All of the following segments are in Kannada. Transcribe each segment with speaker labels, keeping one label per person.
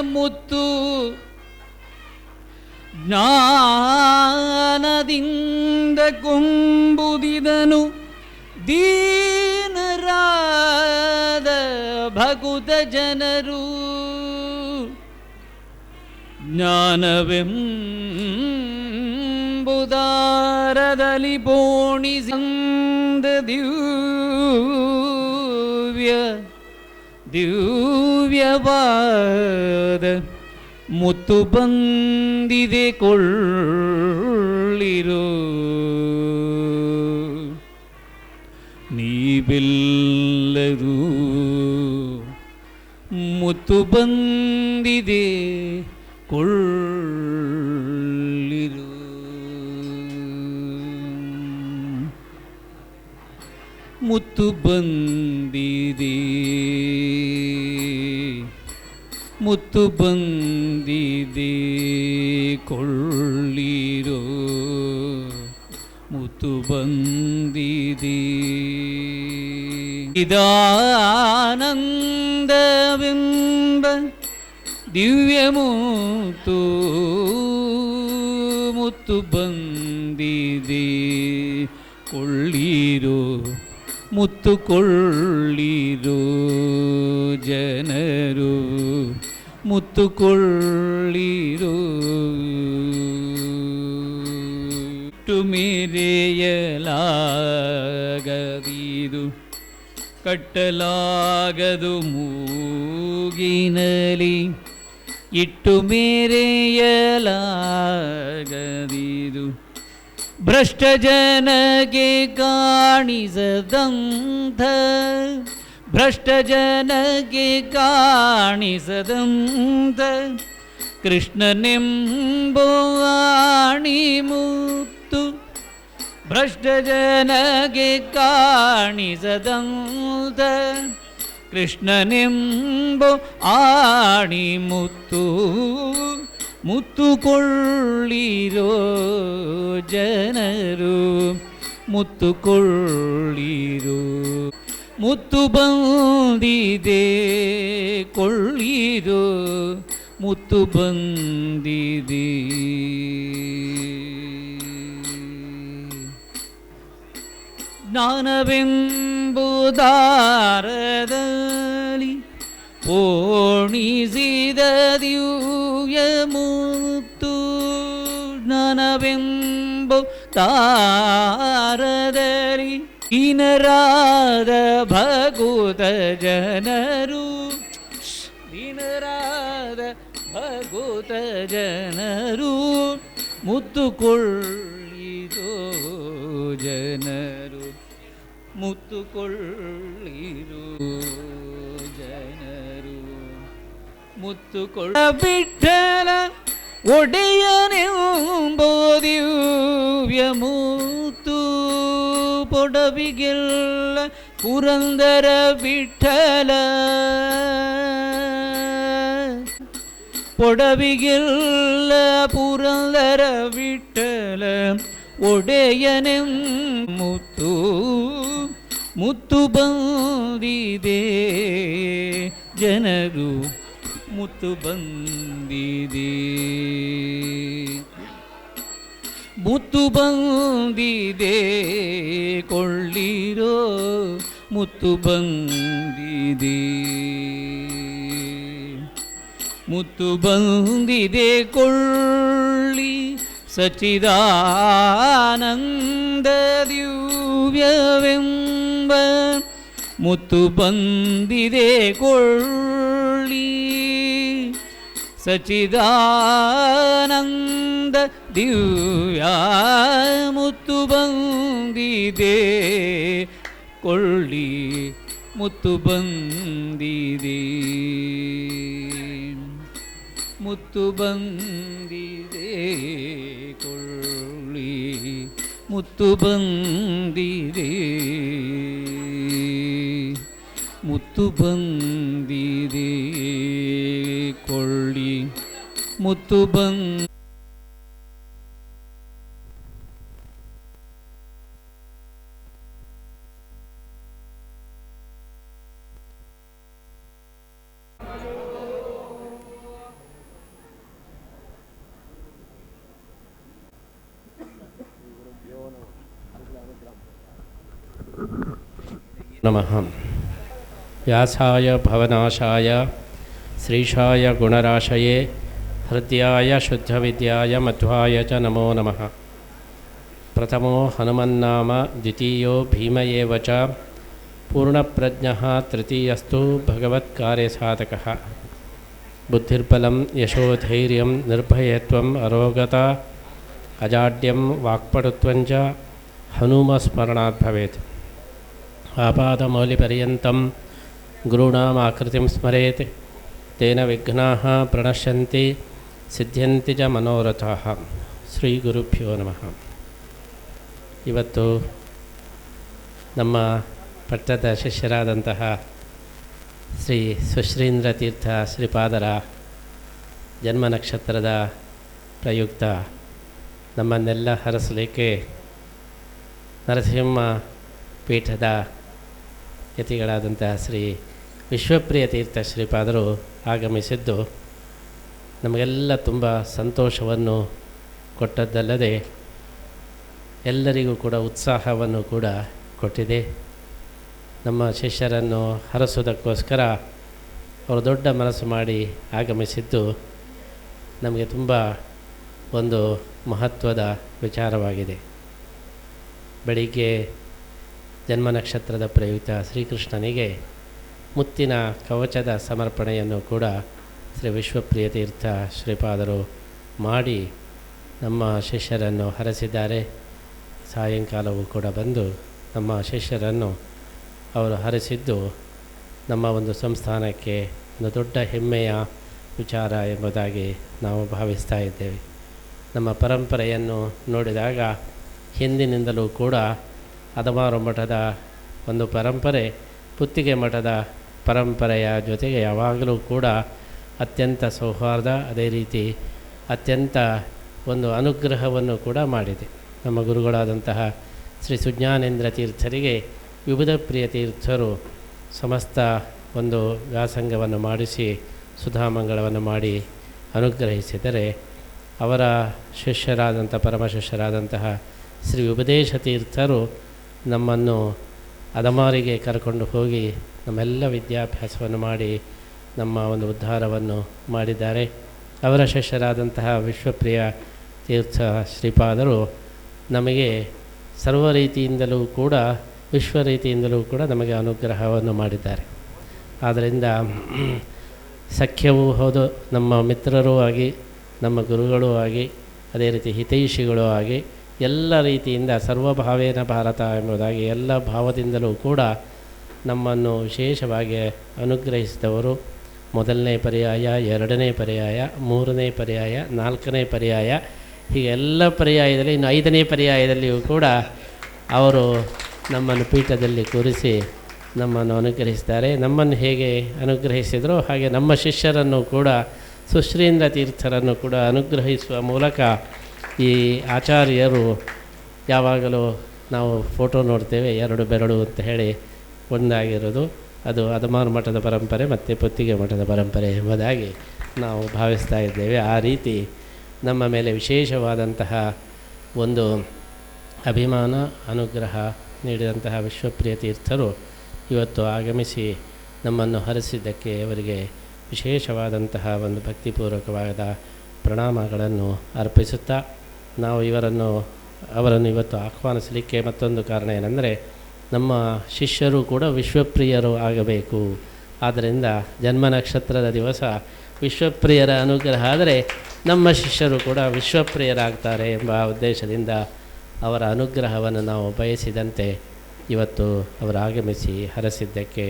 Speaker 1: ಮುತ್ತು ಜ್ಞಾನದಿಂದ ಕೊಂಬುದಿದನು ದೀನರಾದ ಭಗುತ ಜನರು. ಜ್ಞಾನವೆಂಬುದಾರದಲ್ಲಿ ಬೋಣಿಸಿಂದ ದಿವ್ಯ ದಿವ್ಯವಾದ ಮುತ್ತು ಬಂದಿದೆ ಕೊಳ್ಳಿರು. ನೀವೆಲ್ಲರೂ ಮುತ್ತು ಬಂದಿದೆ ಕೊಳ್ಳಿರು. ಮುತ್ತು ಬಂದಿದೆ. ಮುತ್ತು ಬಂದಿದೆ ಕೊಳ್ಳಿರೋ. ಮುತ್ತು ಬಂದಿದೆ. ಇದಾನಂದವೆಂಬ ದಿವ್ಯ ಮುತ್ತು ಮುತ್ತು ಬಂದಿದೆ ಕೊಳ್ಳಿರೋ. ಮುತ್ತು ಕೊಳ್ಳಿರೋ ಜನರು ಮುತ್ತುಕೊಳ್ಳಿರು. ಮೇರೆಯಲಾಗದಿದು ಕಟ್ಟಲಾಗದು ಮೂಗಿನಲಿ ಇಟ್ಟು ಮೇರೆಯಲಾಗದಿದು भ्रष्टजनगे काणि सदं भ्रष्टजनगे काणि सदं कृष्ण निम्बोणी भ्रष्टजनगे काणि सदं कृष्ण निम्बो आणि ಕಾಣಿಸದಂಥ ಕೃಷ್ಣನೆಂಬೋ ಆಣಿ ಮುತ್ತು ಮುತ್ತು ಕೊಳ್ಳಿರೋ ಜನರು ಮುತ್ತು ಕೊಳ್ಳಿರೋ ಮುತ್ತು ಬಂದಿದೆ ಕೊಳ್ಳಿರೋ, ಮುತ್ತು ಬಂದಿದೆ. ಜ್ಞಾನವೆಂಬುದಾರದಲ್ಲಿ ಪೋಣಿಸಿದ ಮುತ್ತು ಇನರಾದ ಭಗುತ ಭಗೂತ ಜನರು. ಇನರಾದ ಭಗೂತ ಜನರು ಮುತ್ತುಕೊಳ್ಳಿದೋ ಜನರು. ಮುತ್ತುಕೊಳ್ಳಿರು ಮುತ್ತುಕೊಳ್ಳ ಬಿಟ್ಟಲ ಒಡೆಯನೆಂಬೋದಿವ್ಯ ಮೂತು ಪೊಡವಿಗೆಲ್ಲ ಪುರಂದರ ಬಿಟ್ಟಲ ಪೊಡವಿಗೆಲ್ಲ ಪುರಂದರ ಬಿಟ್ಟಲ ಒಡೆಯನೆ ಮುತ್ತು ಮುತ್ತು ಬಂದಿದೆ ಜನರು ಮುತ್ತು ಬಂದಿದೆ. ಮುತ್ತು ಬಂದಿದೆ, ಕೊಳ್ಳಿರೋ ಮುತ್ತು ಬಂದಿದೆ. ಮುತ್ತು ಬಂದಿದೆ, ಕೊಳ್ಳಿ ಸಚಿದಾನಂದ ದಿವ್ಯವೆಂಬ ಮುತ್ತು ಬಂದಿದೆ, ಕೊಳ್ಳಿ ಸಚಿದಾನಂದ ಮುತ್ತು ಬಂದಿದೆ. ಕೊಳ್ಳಿ ಮುತ್ತು ಬಂದಿದೆ. ಮುತ್ತು ಬಂದಿದೆ. ಕೊಳ್ಳಿ ಮುತ್ತು ಬಂದಿದೆ. mutu bandi de koli mutu
Speaker 2: bandi Nama Hamd. व्यासाय भवनाशाय, श्रीशाय गुणराशये हृद्याय शुद्धविद्याय मध्वाय च नमो नमः। प्रथमो हनुमन्नाम, द्वितीयो भीम एव च, पूर्णप्रज्ञः तृतीयस्तु भगवत्कार्यसाधकः। बुद्धिर्बलं, यशोधैर्यं निर्भयत्वम् अरोगता, अजाड्यं वाक्पटुत्वञ्च हनुमस्मरणात् भवेत्। आपादमौलिपर्यन्तं गुरूणामाकृतिं स्मरेत् तेन विघ्नाः प्रणश्यन्ति ಸಿದ್ಧ್ಯಂತಿ ಚ ಮನೋರಥಾಃ ಶ್ರೀ ಗುರುಭ್ಯೋ ನಮಃ ಇವತ್ತು ನಮ್ಮ ಪಟ್ಟದ ಶಿಷ್ಯರಾದಂತಹ ಶ್ರೀ ಸುಶ್ರೀಂದ್ರ ತೀರ್ಥ ಶ್ರೀಪಾದರ ಜನ್ಮ ನಕ್ಷತ್ರದ ಪ್ರಯುಕ್ತ ನಮ್ಮನ್ನೆಲ್ಲ ಹರಸಲಿಕ್ಕೆ ನರಸಿಂಹ ಪೀಠದ ಯತಿಗಳಾದಂತಹ ಶ್ರೀ ವಿಶ್ವಪ್ರಿಯ ತೀರ್ಥ ಶ್ರೀಪಾದರು ಆಗಮಿಸಿದ್ದು ನಮಗೆಲ್ಲ ತುಂಬ ಸಂತೋಷವನ್ನು ಕೊಟ್ಟದ್ದಲ್ಲದೆ ಎಲ್ಲರಿಗೂ ಕೂಡ ಉತ್ಸಾಹವನ್ನು ಕೂಡ ಕೊಟ್ಟಿದೆ. ನಮ್ಮ ಶಿಷ್ಯರನ್ನು ಹರಸೋದಕ್ಕೋಸ್ಕರ ಅವರು ದೊಡ್ಡ ಮನಸ್ಸು ಮಾಡಿ ಆಗಮಿಸಿದ್ದು ನಮಗೆ ತುಂಬ ಒಂದು ಮಹತ್ವದ ವಿಚಾರವಾಗಿದೆ. ಬೆಳಿಗ್ಗೆ ಜನ್ಮ ನಕ್ಷತ್ರದ ಪ್ರಯುಕ್ತ ಶ್ರೀಕೃಷ್ಣನಿಗೆ ಮುತ್ತಿನ ಕವಚದ ಸಮರ್ಪಣೆಯನ್ನು ಕೂಡ ಶ್ರೀ ವಿಶ್ವಪ್ರಿಯ ತೀರ್ಥ ಶ್ರೀಪಾದರು ಮಾಡಿ ನಮ್ಮ ಶಿಷ್ಯರನ್ನು ಹರಸಿದ್ದಾರೆ. ಸಾಯಂಕಾಲವೂ ಕೂಡ ಬಂದು ನಮ್ಮ ಶಿಷ್ಯರನ್ನು ಅವರು ಹರಿಸಿದ್ದು ನಮ್ಮ ಒಂದು ಸಂಸ್ಥಾನಕ್ಕೆ ಒಂದು ದೊಡ್ಡ ಹೆಮ್ಮೆಯ ವಿಚಾರ ಎಂಬುದಾಗಿ ನಾವು ಭಾವಿಸ್ತಾ ಇದ್ದೇವೆ. ನಮ್ಮ ಪರಂಪರೆಯನ್ನು ನೋಡಿದಾಗ ಹಿಂದಿನಿಂದಲೂ ಕೂಡ ಅದಮಾರು ಮಠದ ಒಂದು ಪರಂಪರೆ, ಪುತ್ತಿಗೆ ಮಠದ ಪರಂಪರೆಯ ಜೊತೆಗೆ ಯಾವಾಗಲೂ ಕೂಡ ಅತ್ಯಂತ ಸೌಹಾರ್ದ, ಅದೇ ರೀತಿ ಅತ್ಯಂತ ಒಂದು ಅನುಗ್ರಹವನ್ನು ಕೂಡ ಮಾಡಿದೆ. ನಮ್ಮ ಗುರುಗಳಾದಂತಹ ಶ್ರೀ ಸುಜ್ಞಾನೇಂದ್ರ ತೀರ್ಥರಿಗೆ ವಿಭುಧ ಪ್ರಿಯ ತೀರ್ಥರು ಸಮಸ್ತ ಒಂದು ವ್ಯಾಸಂಗವನ್ನು ಮಾಡಿಸಿ, ಸುಧಾಮಂಗಳವನ್ನು ಮಾಡಿ ಅನುಗ್ರಹಿಸಿದರೆ ಅವರ ಶಿಷ್ಯರಾದಂಥ ಪರಮ ಶಿಷ್ಯರಾದಂತಹ ಶ್ರೀ ಉಪದೇಶ ತೀರ್ಥರು ನಮ್ಮನ್ನು ಅದಮಾರಿಗೆ ಕರ್ಕೊಂಡು ಹೋಗಿ ನಮ್ಮೆಲ್ಲ ವಿದ್ಯಾಭ್ಯಾಸವನ್ನು ಮಾಡಿ ನಮ್ಮ ಒಂದು ಉದ್ಧಾರವನ್ನು ಮಾಡಿದ್ದಾರೆ. ಅವರ ಶಿಷ್ಯರಾದಂತಹ ವಿಶ್ವಪ್ರಿಯ ತೀರ್ಥ ಶ್ರೀಪಾದರು ನಮಗೆ ಸರ್ವ ರೀತಿಯಿಂದಲೂ ಕೂಡ, ವಿಶ್ವ ರೀತಿಯಿಂದಲೂ ಕೂಡ ನಮಗೆ ಅನುಗ್ರಹವನ್ನು ಮಾಡಿದ್ದಾರೆ. ಆದ್ದರಿಂದ ಸಖ್ಯವೂ ಹೌದು, ನಮ್ಮ ಮಿತ್ರರೂ ಆಗಿ, ನಮ್ಮ ಗುರುಗಳೂ ಆಗಿ, ಅದೇ ರೀತಿ ಹಿತೈಷಿಗಳೂ ಆಗಿ ಎಲ್ಲ ರೀತಿಯಿಂದ ಸರ್ವಭಾವೇನ ಭಾರತ ಎಂಬುದಾಗಿ ಎಲ್ಲ ಭಾವದಿಂದಲೂ ಕೂಡ ನಮ್ಮನ್ನು ವಿಶೇಷವಾಗಿ ಅನುಗ್ರಹಿಸಿದವರು. ಮೊದಲನೇ ಪರ್ಯಾಯ, ಎರಡನೇ ಪರ್ಯಾಯ, ಮೂರನೇ ಪರ್ಯಾಯ, ನಾಲ್ಕನೇ ಪರ್ಯಾಯ, ಹೀಗೆ ಎಲ್ಲ ಪರ್ಯಾಯದಲ್ಲಿ, ಇನ್ನು ಐದನೇ ಪರ್ಯಾಯದಲ್ಲಿಯೂ ಕೂಡ ಅವರು ನಮ್ಮನ್ನು ಪೀಠದಲ್ಲಿ ಕೂರಿಸಿ ನಮ್ಮನ್ನು ಅನುಗ್ರಹಿಸಿದ್ದಾರೆ ನಮ್ಮನ್ನು ಹೇಗೆ ಅನುಗ್ರಹಿಸಿದರೋ ಹಾಗೆ ನಮ್ಮ ಶಿಷ್ಯರನ್ನು ಕೂಡ ಸುಶ್ರೀಂದ್ರ ತೀರ್ಥರನ್ನು ಕೂಡ ಅನುಗ್ರಹಿಸುವ ಮೂಲಕ ಈ ಆಚಾರ್ಯರು ಯಾವಾಗಲೂ ನಾವು ಫೋಟೋ ನೋಡ್ತೇವೆ, ಎರಡು ಬೆರಳು ಅಂತ ಹೇಳಿ ಒಂದಾಗಿರೋದು. ಅದು ಅದಮಾರು ಮಠದ ಪರಂಪರೆ ಮತ್ತು ಪುತ್ತಿಗೆ ಮಠದ ಪರಂಪರೆ ಎಂಬುದಾಗಿ ನಾವು ಭಾವಿಸ್ತಾ ಇದ್ದೇವೆ. ಆ ರೀತಿ ನಮ್ಮ ಮೇಲೆ ವಿಶೇಷವಾದಂತಹ ಒಂದು ಅಭಿಮಾನ, ಅನುಗ್ರಹ ನೀಡಿದಂತಹ ವಿಶ್ವಪ್ರಿಯ ತೀರ್ಥರು ಇವತ್ತು ಆಗಮಿಸಿ ನಮ್ಮನ್ನು ಹರಿಸಿದ್ದಕ್ಕೆ ಅವರಿಗೆ ವಿಶೇಷವಾದಂತಹ ಒಂದು ಭಕ್ತಿಪೂರ್ವಕವಾದ ಪ್ರಣಾಮಗಳನ್ನು ಅರ್ಪಿಸುತ್ತಾ ನಾವು ಇವರನ್ನು, ಅವರನ್ನು ಇವತ್ತು ಆಹ್ವಾನಿಸಲಿಕ್ಕೆ ಮತ್ತೊಂದು ಕಾರಣ ಏನೆಂದರೆ ನಮ್ಮ ಶಿಷ್ಯರು ಕೂಡ ವಿಶ್ವಪ್ರಿಯರು ಆಗಬೇಕು. ಆದ್ದರಿಂದ ಜನ್ಮ ನಕ್ಷತ್ರದ ದಿವಸ ವಿಶ್ವಪ್ರಿಯರ ಅನುಗ್ರಹ ಆದರೆ ನಮ್ಮ ಶಿಷ್ಯರು ಕೂಡ ವಿಶ್ವಪ್ರಿಯರಾಗ್ತಾರೆ ಎಂಬ ಉದ್ದೇಶದಿಂದ ಅವರ ಅನುಗ್ರಹವನ್ನು ನಾವು ಬಯಸಿದಂತೆ ಇವತ್ತು ಅವರು ಆಗಮಿಸಿ ಹರಸಿದ್ದಕ್ಕೆ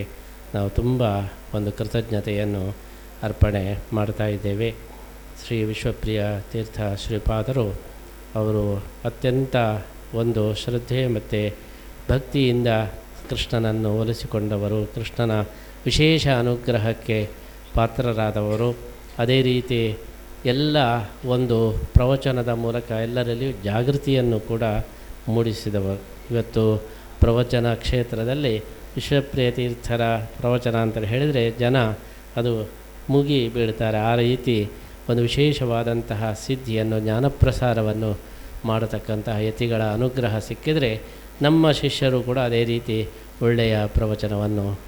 Speaker 2: ನಾವು ತುಂಬ ಒಂದು ಕೃತಜ್ಞತೆಯನ್ನು ಅರ್ಪಣೆ ಮಾಡ್ತಾ ಇದ್ದೇವೆ. ಶ್ರೀ ವಿಶ್ವಪ್ರಿಯ ತೀರ್ಥ ಶ್ರೀಪಾದರು ಅವರು ಅತ್ಯಂತ ಒಂದು ಶ್ರದ್ಧೆ ಮತ್ತು ಭಕ್ತಿಯಿಂದ ಕೃಷ್ಣನನ್ನು ಒಲಿಸಿಕೊಂಡವರು. ಕೃಷ್ಣನ ವಿಶೇಷ ಅನುಗ್ರಹಕ್ಕೆ ಪಾತ್ರರಾದವರು. ಅದೇ ರೀತಿ ಎಲ್ಲ ಒಂದು ಪ್ರವಚನದ ಮೂಲಕ ಎಲ್ಲರಲ್ಲಿಯೂ ಜಾಗೃತಿಯನ್ನು ಕೂಡ ಮೂಡಿಸಿದವರು. ಇವತ್ತು ಪ್ರವಚನ ಕ್ಷೇತ್ರದಲ್ಲಿ ವಿಶ್ವಪ್ರಿಯ ತೀರ್ಥರ ಪ್ರವಚನ ಅಂತ ಹೇಳಿದರೆ ಜನ ಅದು ಮುಗಿ ಬೀಳ್ತಾರೆ. ಆ ರೀತಿ ಒಂದು ವಿಶೇಷವಾದಂತಹ ಸಿದ್ಧಿಯನ್ನು, ಜ್ಞಾನಪ್ರಸಾರವನ್ನು ಮಾಡತಕ್ಕಂತಹ ಯತಿಗಳ ಅನುಗ್ರಹ ಸಿಕ್ಕಿದರೆ ನಮ್ಮ ಶಿಷ್ಯರು ಕೂಡ ಅದೇ ರೀತಿ ಒಳ್ಳೆಯ ಪ್ರವಚನವನ್ನು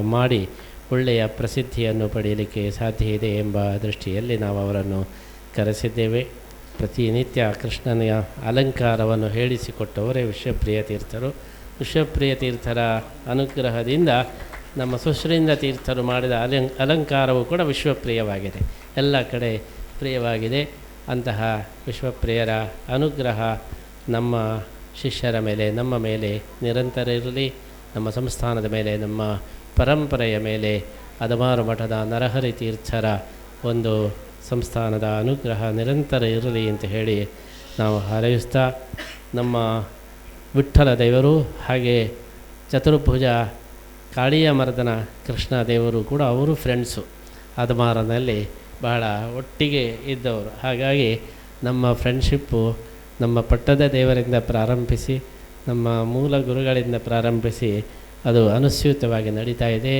Speaker 2: ಮಾಡಿ ಒಳ್ಳೆಯ ಪ್ರಸಿದ್ಧಿಯನ್ನು ಪಡೆಯಲಿಕ್ಕೆ ಸಾಧ್ಯ ಇದೆ ಎಂಬ ದೃಷ್ಟಿಯಲ್ಲಿ ನಾವು ಅವರನ್ನು ಕರೆಸಿದ್ದೇವೆ. ಪ್ರತಿನಿತ್ಯ ಕೃಷ್ಣನ ಅಲಂಕಾರವನ್ನು ಹೇಳಿಸಿಕೊಟ್ಟವರೇ ವಿಶ್ವಪ್ರಿಯ ತೀರ್ಥರು. ವಿಶ್ವಪ್ರಿಯ ತೀರ್ಥರ ಅನುಗ್ರಹದಿಂದ ನಮ್ಮ ಸುಶ್ರೀಂದ ತೀರ್ಥರು ಮಾಡಿದ ಅಲಂ, ಅಲಂಕಾರವು ಕೂಡ ವಿಶ್ವಪ್ರಿಯವಾಗಿದೆ. ಎಲ್ಲ ಕಡೆ ಪ್ರಿಯವಾಗಿದೆ. ಅಂತಹ ವಿಶ್ವಪ್ರಿಯರ ಅನುಗ್ರಹ ನಮ್ಮ ಶಿಷ್ಯರ ಮೇಲೆ, ನಮ್ಮ ಮೇಲೆ ನಿರಂತರ ಇರಲಿ. ನಮ್ಮ ಸಂಸ್ಥಾನದ ಮೇಲೆ, ನಮ್ಮ ಪರಂಪರೆಯ ಮೇಲೆ ಅದಮಾರು ಮಠದ ನರಹರಿ ತೀರ್ಥರ ಒಂದು ಸಂಸ್ಥಾನದ ಅನುಗ್ರಹ ನಿರಂತರ ಇರಲಿ ಅಂತ ಹೇಳಿ ನಾವು ಹಾರೈಸ್ತಾ, ನಮ್ಮ ವಿಠ್ಠಲ ದೇವರು ಹಾಗೆ ಚತುರ್ಭುಜ ಕಾಳಿಯ ಮರದನ ಕೃಷ್ಣ ದೇವರು ಕೂಡ ಅವರು ಫ್ರೆಂಡ್ಸು ಅದಮಾರನಲ್ಲಿ ಬಹಳ ಒಟ್ಟಿಗೆ ಇದ್ದವರು. ಹಾಗಾಗಿ ನಮ್ಮ ಫ್ರೆಂಡ್ಶಿಪ್ಪು ನಮ್ಮ ಪಟ್ಟದ ದೇವರಿಂದ ಪ್ರಾರಂಭಿಸಿ, ನಮ್ಮ ಮೂಲ ಗುರುಗಳಿಂದ ಪ್ರಾರಂಭಿಸಿ ಅದು ಅನುಸ್ಯೂತವಾಗಿ ನಡೀತಾ ಇದೆ.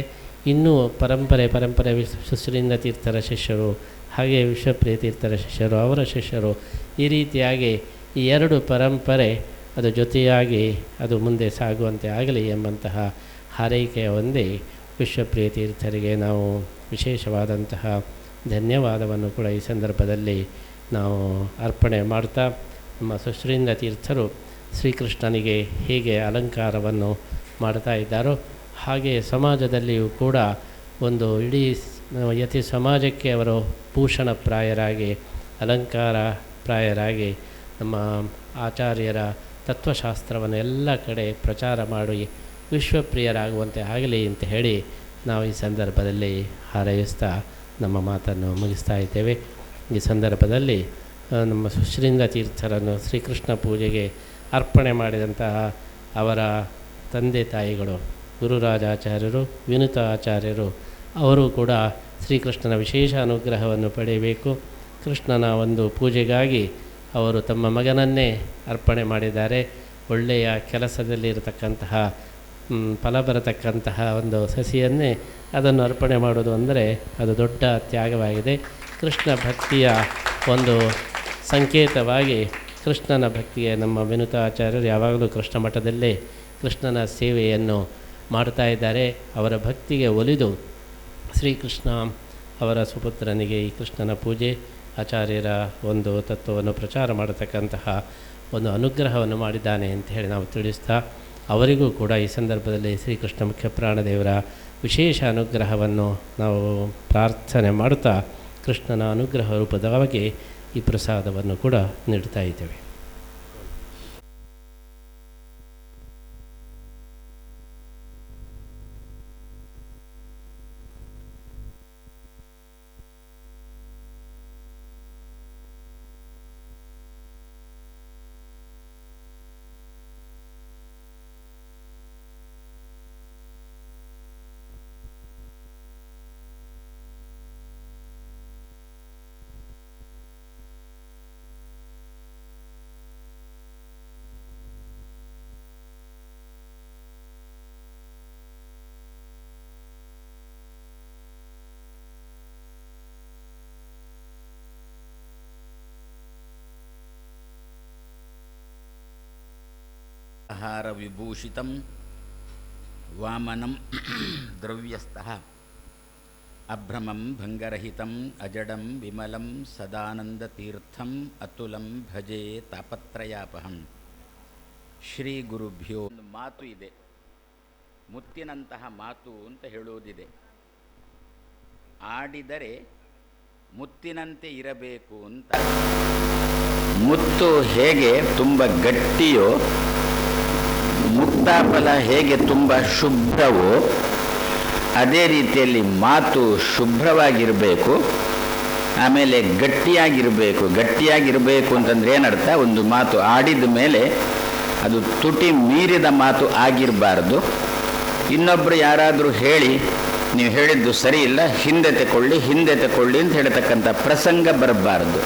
Speaker 2: ಇನ್ನೂ ಪರಂಪರೆ ಪರಂಪರೆ ಸುಶ್ರೀಂದ ತೀರ್ಥರ ಶಿಷ್ಯರು, ಹಾಗೆ ವಿಶ್ವಪ್ರಿಯ ತೀರ್ಥರ ಶಿಷ್ಯರು, ಅವರ ಶಿಷ್ಯರು ಈ ರೀತಿಯಾಗಿ ಈ ಎರಡು ಪರಂಪರೆ ಅದು ಜೊತೆಯಾಗಿ ಅದು ಮುಂದೆ ಸಾಗುವಂತೆ ಆಗಲಿ ಎಂಬಂತಹ ಹಾರೈಕೆಯ ಒಂದೇ ವಿಶ್ವಪ್ರಿಯ ತೀರ್ಥರಿಗೆ ನಾವು ವಿಶೇಷವಾದಂತಹ ಧನ್ಯವಾದವನ್ನು ಕೂಡ ಈ ಸಂದರ್ಭದಲ್ಲಿ ನಾವು ಅರ್ಪಣೆ ಮಾಡ್ತಾ, ನಮ್ಮ ಸುಶ್ರೀಂದ್ರ ತೀರ್ಥರು ಶ್ರೀಕೃಷ್ಣನಿಗೆ ಹೇಗೆ ಅಲಂಕಾರವನ್ನು ಮಾಡ್ತಾ ಇದ್ದಾರೋ ಹಾಗೆ ಸಮಾಜದಲ್ಲಿಯೂ ಕೂಡ ಒಂದು ಇಡೀ ಯತಿ ಸಮಾಜಕ್ಕೆ ಅವರು ಭೂಷಣ ಪ್ರಾಯರಾಗಿ, ಅಲಂಕಾರ ಪ್ರಾಯರಾಗಿ ನಮ್ಮ ಆಚಾರ್ಯರ ತತ್ವಶಾಸ್ತ್ರವನ್ನು ಎಲ್ಲ ಕಡೆ ಪ್ರಚಾರ ಮಾಡಿ ವಿಶ್ವಪ್ರಿಯರಾಗುವಂತೆ ಆಗಲಿ ಅಂತ ಹೇಳಿ ನಾವು ಈ ಸಂದರ್ಭದಲ್ಲಿ ಹಾರೈಸ್ತಾ ನಮ್ಮ ಮಾತನ್ನು ಮುಗಿಸ್ತಾ ಇದ್ದೇವೆ. ಈ ಸಂದರ್ಭದಲ್ಲಿ ನಮ್ಮ ಸುಶ್ರೀಂದ ತೀರ್ಥರನ್ನು ಶ್ರೀಕೃಷ್ಣ ಪೂಜೆಗೆ ಅರ್ಪಣೆ ಮಾಡಿದಂತಹ ಅವರ ತಂದೆ ತಾಯಿಗಳು, ಗುರುರಾಜಾಚಾರ್ಯರು ವಿನುತ ಆಚಾರ್ಯರು ಅವರು ಕೂಡ ಶ್ರೀಕೃಷ್ಣನ ವಿಶೇಷ ಅನುಗ್ರಹವನ್ನು ಪಡೆಯಬೇಕು. ಕೃಷ್ಣನ ಒಂದು ಪೂಜೆಗಾಗಿ ಅವರು ತಮ್ಮ ಮಗನನ್ನೇ ಅರ್ಪಣೆ ಮಾಡಿದ್ದಾರೆ. ಒಳ್ಳೆಯ ಕೆಲಸದಲ್ಲಿರತಕ್ಕಂತಹ ಫಲ ಬರತಕ್ಕಂತಹ ಒಂದು ಸಸಿಯನ್ನೇ ಅದನ್ನು ಅರ್ಪಣೆ ಮಾಡೋದು ಅಂದರೆ ಅದು ದೊಡ್ಡ ತ್ಯಾಗವಾಗಿದೆ. ಕೃಷ್ಣ ಭಕ್ತಿಯ ಒಂದು ಸಂಕೇತವಾಗಿ ಕೃಷ್ಣನ ಭಕ್ತಿಗೆ ನಮ್ಮ ವಿನುತಾಚಾರ್ಯರು ಯಾವಾಗಲೂ ಕೃಷ್ಣ ಮಠದಲ್ಲೇ ಕೃಷ್ಣನ ಸೇವೆಯನ್ನು ಮಾಡ್ತಾ ಇದ್ದಾರೆ. ಅವರ ಭಕ್ತಿಗೆ ಒಲಿದು ಶ್ರೀಕೃಷ್ಣ ಅವರ ಸುಪುತ್ರನಿಗೆ ಈ ಕೃಷ್ಣನ ಪೂಜೆ, ಆಚಾರ್ಯರ ಒಂದು ತತ್ವವನ್ನು ಪ್ರಚಾರ ಮಾಡತಕ್ಕಂತಹ ಒಂದು ಅನುಗ್ರಹವನ್ನು ಮಾಡಿದ್ದಾನೆ ಅಂತ ಹೇಳಿ ನಾವು ತಿಳಿಸ್ತಾ ಅವರಿಗೂ ಕೂಡ ಈ ಸಂದರ್ಭದಲ್ಲಿ ಶ್ರೀಕೃಷ್ಣ ಮುಖ್ಯ ಪ್ರಾಣದೇವರ ವಿಶೇಷ ಅನುಗ್ರಹವನ್ನು ನಾವು ಪ್ರಾರ್ಥನೆ ಮಾಡುತ್ತಾ ಕೃಷ್ಣನ ಅನುಗ್ರಹ ರೂಪದವಾಗಿ ಈ ಪ್ರಸಾದವನ್ನು ಕೂಡ ನೀಡ್ತಾ ಇದ್ದೇವೆ.
Speaker 3: ಆಹಾರ ವಿಭೂಷಿತಂ ವಾಮನಂ ದ್ರವ್ಯಸ್ಥಃ. ಅಭ್ರಮಂ ಭಂಗರಹಿತಂ ಅಜಡಂ ವಿಮಲಂ ಸದಾನಂದತೀರ್ಥಂ ಅತುಲಂ ಭಜೆ ತಾಪತ್ರಯಾಪಹಂ. ಶ್ರೀ ಗುರುಭ್ಯೋ ಒಂದು ಮಾತು ಇದೆ. ಮುತ್ತಿನಂತಹ ಮಾತು ಅಂತ ಹೇಳುವುದಿದೆ ಆಡಿದರೆ ಮುತ್ತಿನಂತೆ ಇರಬೇಕು ಅಂತ. ಮುತ್ತು ಹೇಗೆ ತುಂಬ ಗಟ್ಟಿಯೋ ಮುಕ್ತಾಫಲ ಹೇಗೆ ತುಂಬ ಶುಭ್ರವೋ ಅದೇ ರೀತಿಯಲ್ಲಿ ಮಾತು ಶುಭ್ರವಾಗಿರಬೇಕು, ಆಮೇಲೆ ಗಟ್ಟಿಯಾಗಿರಬೇಕು. ಗಟ್ಟಿಯಾಗಿರಬೇಕು ಅಂತಂದ್ರೆ ಏನರ್ಥ? ಒಂದು ಮಾತು ಆಡಿದ ಮೇಲೆ ಅದು ತುಟಿ ಮೀರಿದ ಮಾತು ಆಗಿರಬಾರ್ದು. ಇನ್ನೊಬ್ಬರು ಯಾರಾದರೂ ಹೇಳಿ, ನೀವು ಹೇಳಿದ್ದು ಸರಿ ಇಲ್ಲ, ಹಿಂದೆ ತಗೊಳ್ಳಿ ಹಿಂದೆ ತಗೊಳ್ಳಿ ಅಂತ ಹೇಳ್ತಕ್ಕಂಥ ಪ್ರಸಂಗ ಬರಬಾರ್ದು.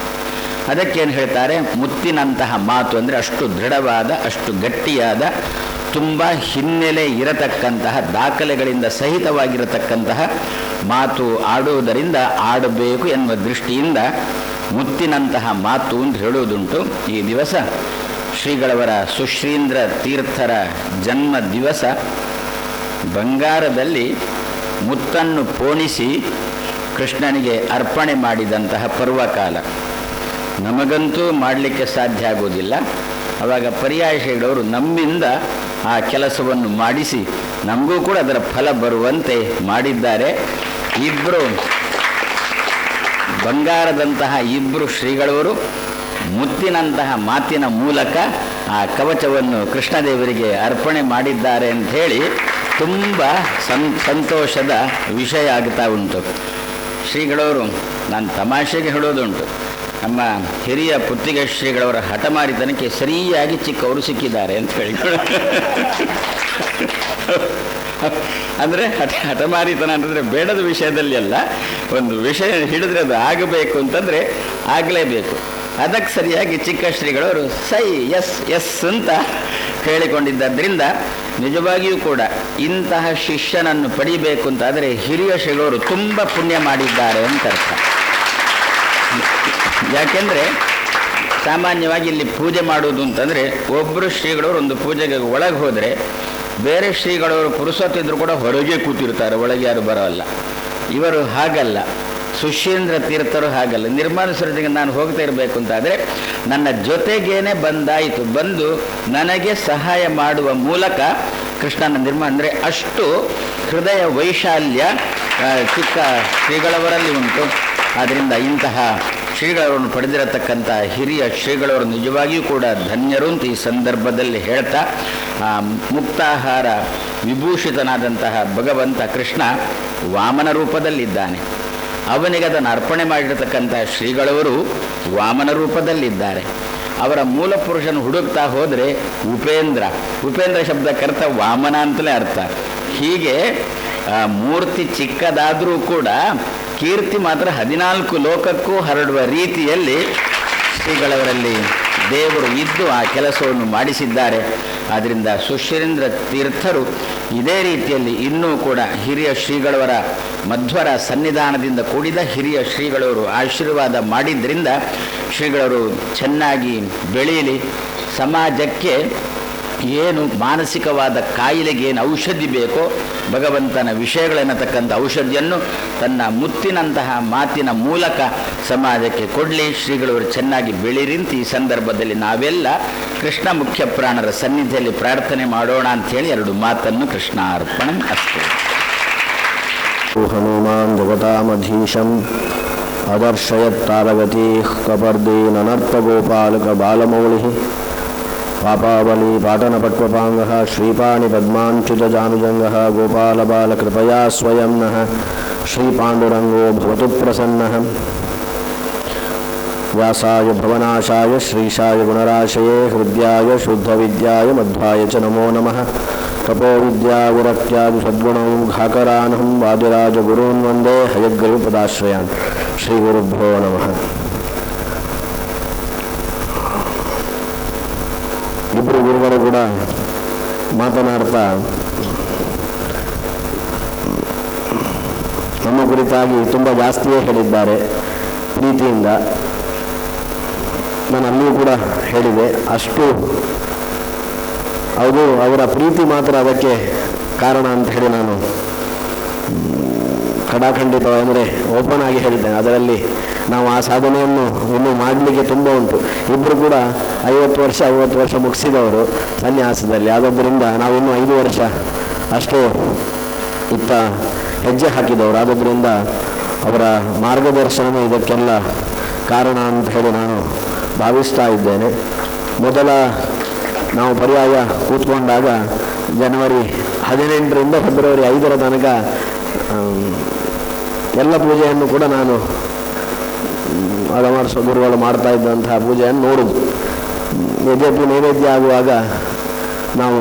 Speaker 3: ಅದಕ್ಕೇನು ಹೇಳ್ತಾರೆ? ಮುತ್ತಿನಂತಹ ಮಾತು ಅಂದರೆ ಅಷ್ಟು ದೃಢವಾದ, ಅಷ್ಟು ಗಟ್ಟಿಯಾದ ತುಂಬ ಹಿನ್ನೆಲೆ ಇರತಕ್ಕಂತಹ, ದಾಖಲೆಗಳಿಂದ ಸಹಿತವಾಗಿರತಕ್ಕಂತಹ ಮಾತು ಆಡುವುದರಿಂದ ಆಡಬೇಕು ಎನ್ನುವ ದೃಷ್ಟಿಯಿಂದ ಮುತ್ತಿನಂತಹ ಮಾತು ಅಂತ ಹೇಳುವುದುಂಟು. ಈ ದಿವಸ ಶ್ರೀಗಳವರ ಸುಶ್ರೀಂದ್ರ ತೀರ್ಥರ ಜನ್ಮ ದಿವಸ. ಬಂಗಾರದಲ್ಲಿ ಮುತ್ತನ್ನು ಪೋಣಿಸಿ ಕೃಷ್ಣನಿಗೆ ಅರ್ಪಣೆ ಮಾಡಿದಂತಹ ಪರ್ವಕಾಲ. ನಮಗಂತೂ ಮಾಡಲಿಕ್ಕೆ ಸಾಧ್ಯ ಆಗೋದಿಲ್ಲ ಆವಾಗ ಪರ್ಯಾಯ ಶ್ರೀಗಳವರು ನಮ್ಮಿಂದ ಆ ಕೆಲಸವನ್ನು ಮಾಡಿಸಿ ನಮಗೂ ಕೂಡ ಅದರ ಫಲ ಬರುವಂತೆ ಮಾಡಿದ್ದಾರೆ. ಇಬ್ಬರು ಬಂಗಾರದಂತಹ ಇಬ್ಬರು ಶ್ರೀಗಳವರು, ಮುತ್ತಿನಂತಹ ಮಾತಿನ ಮೂಲಕ ಆ ಕವಚವನ್ನು ಕೃಷ್ಣದೇವರಿಗೆ ಅರ್ಪಣೆ ಮಾಡಿದ್ದಾರೆ ಅಂಥೇಳಿ ತುಂಬ ಸಂ, ಸಂತೋಷದ ವಿಷಯ ಆಗ್ತಾ ಉಂಟು. ಶ್ರೀಗಳವರು, ನಾನು ತಮಾಷೆಗೆ ಹೇಳೋದುಂಟು. ನಮ್ಮ ಹಿರಿಯ ಪುತ್ತಿಗೆ ಶ್ರೀಗಳವರ ಹಠಮಾರಿತನಕ್ಕೆ ಸರಿಯಾಗಿ ಚಿಕ್ಕವರು ಸಿಕ್ಕಿದ್ದಾರೆ ಅಂತ ಹೇಳಿ ಅಂದರೆ ಹಠ, ಹಠಮಾರಿತನ ಅಂತಂದರೆ ಬೇಡದ ವಿಷಯದಲ್ಲಿ ಅಲ್ಲ, ಒಂದು ವಿಷಯ ಹಿಡಿದ್ರೆ ಅದು ಆಗಬೇಕು ಅಂತಂದರೆ ಆಗಲೇಬೇಕು. ಅದಕ್ಕೆ ಸರಿಯಾಗಿ ಚಿಕ್ಕ ಶ್ರೀಗಳವರು ಸೈ ಎಸ್ ಎಸ್ ಅಂತ ಹೇಳಿಕೊಂಡಿದ್ದರಿಂದ ನಿಜವಾಗಿಯೂ ಕೂಡ ಇಂತಹ ಶಿಷ್ಯನನ್ನು ಪಡಿಬೇಕು ಅಂತಾದರೆ ಹಿರಿಯ ಶ್ರೀಗಳವರು ತುಂಬ ಪುಣ್ಯ ಮಾಡಿದ್ದಾರೆ ಅಂತ ಅರ್ಥ. ಯಾಕೆಂದರೆ ಸಾಮಾನ್ಯವಾಗಿ ಇಲ್ಲಿ ಪೂಜೆ ಮಾಡುವುದು ಅಂತಂದರೆ ಒಬ್ಬರು ಶ್ರೀಗಳವರು ಒಂದು ಪೂಜೆಗೆ ಒಳಗೆ ಹೋದರೆ ಬೇರೆ ಶ್ರೀಗಳವರು ಪುರುಷತ್ತಿದ್ರು ಕೂಡ ಹೊರಗೆ ಕೂತಿರ್ತಾರೆ, ಒಳಗೆ ಯಾರು ಬರೋಲ್ಲ. ಇವರು ಹಾಗಲ್ಲ. ಸುಶೀಂದ್ರ ತೀರ್ಥರು ಹಾಗಲ್ಲ. ನಿರ್ಮಾಣ ಸರದಿಗೆ ನಾನು ಹೋಗ್ತಾ ಇರಬೇಕು ಅಂತಾದರೆ ನನ್ನ ಜೊತೆಗೇನೆ ಬಂದಾಯಿತು. ಬಂದು ನನಗೆ ಸಹಾಯ ಮಾಡುವ ಮೂಲಕ ಕೃಷ್ಣನ ನಿರ್ಮಾಣ ಅಂದರೆ ಅಷ್ಟು ಹೃದಯ ವೈಶಾಲ್ಯ ಚಿಕ್ಕ ಶ್ರೀಗಳವರಲ್ಲಿ ಉಂಟು. ಆದ್ದರಿಂದ ಇಂತಹ ಶ್ರೀಗಳವರನ್ನು ಪಡೆದಿರತಕ್ಕಂಥ ಹಿರಿಯ ಶ್ರೀಗಳವರು ನಿಜವಾಗಿಯೂ ಕೂಡ ಧನ್ಯರು ಅಂತ ಈ ಸಂದರ್ಭದಲ್ಲಿ ಹೇಳ್ತಾ ಮುಕ್ತಾಹಾರ ವಿಭೂಷಿತನಾದಂತಹ ಭಗವಂತ ಕೃಷ್ಣ ವಾಮನ ರೂಪದಲ್ಲಿದ್ದಾನೆ. ಅವನಿಗೆ ಅದನ್ನು ಅರ್ಪಣೆ ಮಾಡಿರತಕ್ಕಂಥ ಶ್ರೀಗಳವರು ವಾಮನ ರೂಪದಲ್ಲಿದ್ದಾರೆ. ಅವರ ಮೂಲ ಪುರುಷನ ಹುಡುಕ್ತಾ ಹೋದರೆ ಉಪೇಂದ್ರ. ಉಪೇಂದ್ರ ಶಬ್ದಕ್ಕರ್ಥ ವಾಮನ ಅಂತಲೇ ಅರ್ಥ. ಹೀಗೆ ಮೂರ್ತಿ ಚಿಕ್ಕದಾದರೂ ಕೂಡ ಕೀರ್ತಿ ಮಾತ್ರ ಹದಿನಾಲ್ಕು ಲೋಕಕ್ಕೂ ಹರಡುವ ರೀತಿಯಲ್ಲಿ ಶ್ರೀಗಳವರಲ್ಲಿ ದೇವರು ಇದ್ದು ಆ ಕೆಲಸವನ್ನು ಮಾಡಿಸಿದ್ದಾರೆ. ಆದ್ದರಿಂದ ಸುಶ್ರೀಂದ್ರ ತೀರ್ಥರು ಇದೇ ರೀತಿಯಲ್ಲಿ ಇನ್ನೂ ಕೂಡ ಹಿರಿಯ ಶ್ರೀಗಳವರ ಮಧ್ವರ ಸನ್ನಿಧಾನದಿಂದ ಕೂಡಿದ ಹಿರಿಯ ಶ್ರೀಗಳವರು ಆಶೀರ್ವಾದ ಮಾಡಿದ್ದರಿಂದ ಶ್ರೀಗಳವರು ಚೆನ್ನಾಗಿ ಬೆಳೆಯಲಿ. ಸಮಾಜಕ್ಕೆ ಏನು ಮಾನಸಿಕವಾದ ಕಾಯಿಲೆಗೆ ಏನು ಔಷಧಿ ಬೇಕೋ ಭಗವಂತನ ವಿಷಯಗಳೆನ್ನತಕ್ಕಂಥ ಔಷಧಿಯನ್ನು ತನ್ನ ಮುತ್ತಿನಂತಹ ಮಾತಿನ ಮೂಲಕ ಸಮಾಜಕ್ಕೆ ಕೊಡಲಿ. ಶ್ರೀಗಳವರು ಚೆನ್ನಾಗಿ ಬೆಳಿರಿಂತ ಈ ಸಂದರ್ಭದಲ್ಲಿ ನಾವೆಲ್ಲ ಕೃಷ್ಣ ಮುಖ್ಯ ಪ್ರಾಣರ ಸನ್ನಿಧಿಯಲ್ಲಿ ಪ್ರಾರ್ಥನೆ ಮಾಡೋಣ ಅಂಥೇಳಿ ಎರಡು ಮಾತನ್ನು ಕೃಷ್ಣ ಅರ್ಪಣೆ ಅಷ್ಟೇ.
Speaker 4: ಹನುಮಾನ್ ಜಗತಾಮಧೀಶಂ ಅದರ್ಶಯತ್ತಾರವತಿ ಗೋಪಾಲಕ ಬಾಲಮೌಳಿ. पापावली पाटनपट्वपाङ्गः श्रीपाणिपद्माञ्च्युतजानुजङ्गः गोपालबालकृपया स्वयं नः, श्रीपाण्डुरङ्गो भवतु प्रसन्नः व्यासाय भवनाशाय, श्रीशाय गुणराशये, हृद्याय शुद्धविद्याय मध्वाय च नमो नमः। तपोविद्याविरक्त्यादिसद्गुणौ घाकरानहं वादिराजगुरून् वंदे हयग्रीवपदाश्रयान् श्रीगुरुभ्यो नमः। ಇಬ್ಬರು ಗುರುಗಳು ಕೂಡ ಮಾತನಾಡ್ತಾ, ನಮ್ಮ ಕುರಿತಾಗಿ ತುಂಬ ಜಾಸ್ತಿಯೇ ಹೇಳಿದ್ದಾರೆ ಪ್ರೀತಿಯಿಂದ. ನಾನು ಅಲ್ಲಿಯೂ ಕೂಡ ಹೇಳಿದೆ, ಅಷ್ಟು ಅದು ಅವರ ಪ್ರೀತಿ ಮಾತ್ರ ಅದಕ್ಕೆ ಕಾರಣ ಅಂತ ಹೇಳಿ ನಾನು ಖಡಾಖಂಡಿತ ಅಂದರೆ ಓಪನ್ ಆಗಿ ಹೇಳಿದ್ದೇನೆ. ಅದರಲ್ಲಿ ನಾವು ಆ ಸಾಧನೆಯನ್ನು ಇನ್ನೂ ಮಾಡಲಿಕ್ಕೆ ತುಂಬ ಉಂಟು. ಇಬ್ಬರು ಕೂಡ ಐವತ್ತು ವರ್ಷ ಐವತ್ತು ವರ್ಷ ಮುಗಿಸಿದವರು ಸನ್ಯಾಸದಲ್ಲಿ. ಆದ್ದರಿಂದ ನಾವು ಇನ್ನೂ ಐದು ವರ್ಷ ಅಷ್ಟು ಇತ್ತ ಹೆಜ್ಜೆ ಹಾಕಿದವರು. ಆದ್ದರಿಂದ ಅವರ ಮಾರ್ಗದರ್ಶನವೇ ಇದಕ್ಕೆಲ್ಲ ಕಾರಣ ಅಂತ ಹೇಳಿ ನಾನು ಭಾವಿಸ್ತಾ ಇದ್ದೇನೆ. ಮೊದಲ ನಾವು ಪರ್ಯಾಯ ಕೂತ್ಕೊಂಡಾಗ ಜನವರಿ ಹದಿನೆಂಟರಿಂದ ಫೆಬ್ರವರಿ ಐದರ ತನಕ ಎಲ್ಲ ಪೂಜೆಯನ್ನು ಕೂಡ ನಾನು ಅಳವಡಿಸೋ ಗುರುಗಳು ಮಾಡ್ತಾ ಇದ್ದಂತಹ ಪೂಜೆಯನ್ನು ನೋಡುದು. ಯದ್ಯಪಿ ನೈವೇದ್ಯ ಆಗುವಾಗ ನಾವು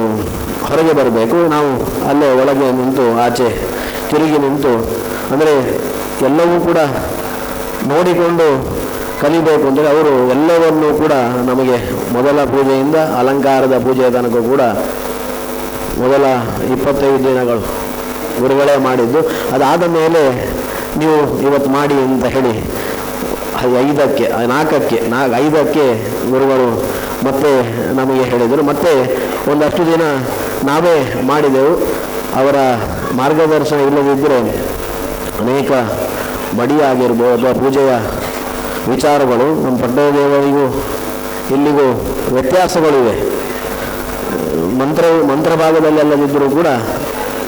Speaker 4: ಹೊರಗೆ ಬರಬೇಕು, ನಾವು ಅಲ್ಲೇ ಒಳಗೆ ನಿಂತು ಆಚೆ ತಿರುಗಿ ನಿಂತು, ಅಂದರೆ ಎಲ್ಲವೂ ಕೂಡ ನೋಡಿಕೊಂಡು ಕಲಿಬೇಕು ಅಂದರೆ ಅವರು ಎಲ್ಲವನ್ನೂ ಕೂಡ ನಮಗೆ ಮೊದಲ ಪೂಜೆಯಿಂದ ಅಲಂಕಾರದ ಪೂಜೆಯ ತನಕ ಕೂಡ ಮೊದಲ ಇಪ್ಪತ್ತೈದು ದಿನಗಳು ಗುರುಗಳೇ ಮಾಡಿದ್ದು. ಅದಾದ ಮೇಲೆ ನೀವು ಇವತ್ತು ಮಾಡಿ ಅಂತ ಹೇಳಿ ಐದಕ್ಕೆ, ನಾಲ್ಕಕ್ಕೆ, ನಾಲ್ಕು, ಐದಕ್ಕೆ ಗುರುಗಳು ಮತ್ತೆ ನಮಗೆ ಹೇಳಿದರು. ಮತ್ತೆ ಒಂದಷ್ಟು ದಿನ ನಾವೇ ಮಾಡಿದೆವು. ಅವರ ಮಾರ್ಗದರ್ಶನ ಇಲ್ಲದಿದ್ದರೆ ಅನೇಕ ಮಡಿಯಾಗಿರ್ಬೋದು ಪೂಜೆಯ ವಿಚಾರಗಳು ನಮ್ಮ ಪಟ್ಟದೇವರಿಗೂ ಇಲ್ಲಿಗೂ ವ್ಯತ್ಯಾಸಗಳಿವೆ ಮಂತ್ರ ಮಂತ್ರ ಭಾಗದಲ್ಲಿ ಅಲ್ಲದಿದ್ದರೂ ಕೂಡ,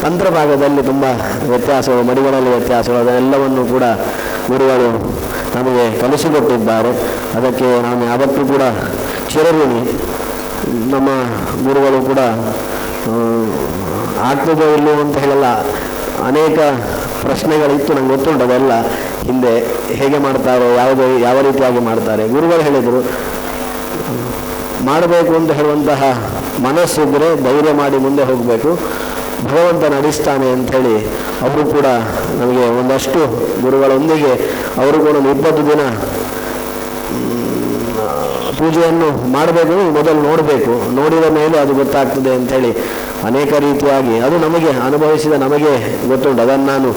Speaker 4: ತಂತ್ರ ಭಾಗದಲ್ಲಿ ತುಂಬ ವ್ಯತ್ಯಾಸಗಳು, ಮಡಿಗಳಲ್ಲಿ ವ್ಯತ್ಯಾಸಗಳು, ಅದೆಲ್ಲವನ್ನು ಕೂಡ ಗುರುಗಳು ನಮಗೆ ಕಲಿಸಿಕೊಟ್ಟಿದ್ದಾರೆ. ಅದಕ್ಕೆ ನಾನು ಯಾವತ್ತೂ ಕೂಡ ಚಿರಋಣಿ ನಮ್ಮ ಗುರುಗಳು ಕೂಡ ಆಗ್ತದೋ ಇಲ್ಲವೋ ಅಂತ ಹೇಳಲ್ಲ. ಅನೇಕ ಪ್ರಶ್ನೆಗಳಿತ್ತು, ನಂಗೆ ಗೊತ್ತುಂಟು ಅದೆಲ್ಲ. ಹಿಂದೆ ಹೇಗೆ ಮಾಡ್ತಾರೆ, ಯಾವುದೇ, ಯಾವ ರೀತಿಯಾಗಿ ಮಾಡ್ತಾರೆ. ಗುರುಗಳು ಹೇಳಿದರು, ಮಾಡಬೇಕು ಅಂತ ಹೇಳುವಂತಹ ಮನಸ್ಸಿದ್ದರೆ ಧೈರ್ಯ ಮಾಡಿ ಮುಂದೆ ಹೋಗಬೇಕು. ಭಗವಂತ ನಡೆಸ್ತಾನೆ ಅಂಥೇಳಿ ಅವರು ಕೂಡ ನಮಗೆ ಒಂದಷ್ಟು ಗುರುಗಳೊಂದಿಗೆ ಅವರು ಕೂಡ ಇಪ್ಪತ್ತು ದಿನ ಪೂಜೆಯನ್ನು ಮಾಡಬೇಕು, ಮೊದಲು ನೋಡಬೇಕು. ನೋಡಿದ ಮೇಲೆ ಅದು ಗೊತ್ತಾಗ್ತದೆ ಅಂಥೇಳಿ ಅನೇಕ ರೀತಿಯಾಗಿ ಅದು ನಮಗೆ ಅನುಭವಿಸಿದ ನಮಗೆ ಗೊತ್ತುಂಟು. ಅದನ್ನು ನಾನು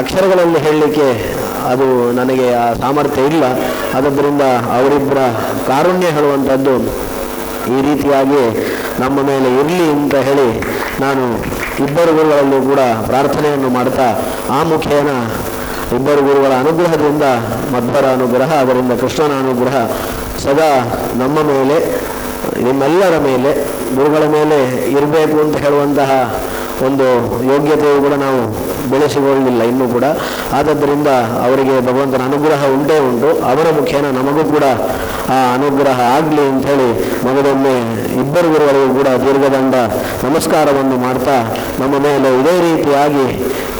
Speaker 4: ಅಕ್ಷರಗಳಲ್ಲಿ ಹೇಳಲಿಕ್ಕೆ ಅದು ನನಗೆ ಆ ಸಾಮರ್ಥ್ಯ ಇಲ್ಲ. ಆದ್ದರಿಂದ ಅವರಿಬ್ಬರ ಕಾರುಣ್ಯ ಹೇಳುವಂಥದ್ದು ಈ ರೀತಿಯಾಗಿ ನಮ್ಮ ಮೇಲೆ ಇರಲಿ ಅಂತ ಹೇಳಿ ನಾನು ಇಬ್ಬರು ಗುರುಗಳಲ್ಲೂ ಕೂಡ ಪ್ರಾರ್ಥನೆಯನ್ನು ಮಾಡ್ತಾ ಆ ಮುಖೇನ ಇಬ್ಬರು ಗುರುಗಳ ಅನುಗ್ರಹದಿಂದ ಮಧ್ವರ ಅನುಗ್ರಹ ಅದರಿಂದ ಕೃಷ್ಣನ ಅನುಗ್ರಹ ಸದಾ ನಮ್ಮ ಮೇಲೆ, ನಿಮ್ಮೆಲ್ಲರ ಮೇಲೆ, ಗುರುಗಳ ಮೇಲೆ ಇರಬೇಕು ಅಂತ ಹೇಳುವಂತಹ ಒಂದು ಯೋಗ್ಯತೆಯು ಕೂಡ ನಾವು ಬೆಳೆಸಿಕೊಳ್ಳಲಿಲ್ಲ ಇನ್ನೂ ಕೂಡ. ಆದ್ದರಿಂದ ಅವರಿಗೆ ಭಗವಂತನ ಅನುಗ್ರಹ ಉಂಟೇ ಉಂಟು. ಅವರ ಮುಖೇನ ನಮಗೂ ಕೂಡ ಆ ಅನುಗ್ರಹ ಆಗಲಿ ಅಂಥೇಳಿ ಮಗದೊಮ್ಮೆ ಇಬ್ಬರು ಗುರುಗಳಿಗೂ ಕೂಡ ದೀರ್ಘದಂಡ ನಮಸ್ಕಾರವನ್ನು ಮಾಡ್ತಾ ನಮ್ಮ ಮೇಲೆ ಇದೇ ರೀತಿಯಾಗಿ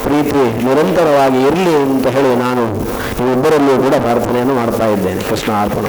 Speaker 4: ಪ್ರೀತಿ ನಿರಂತರವಾಗಿ ಇರಲಿ ಅಂತ ಹೇಳಿ ನಾನು ಇಬ್ಬರಲ್ಲಿಯೂ ಕೂಡ ಪ್ರಾರ್ಥನೆಯನ್ನು ಮಾಡ್ತಾ ಇದ್ದೇನೆ. ಕೃಷ್ಣ ಅರ್ಪಣ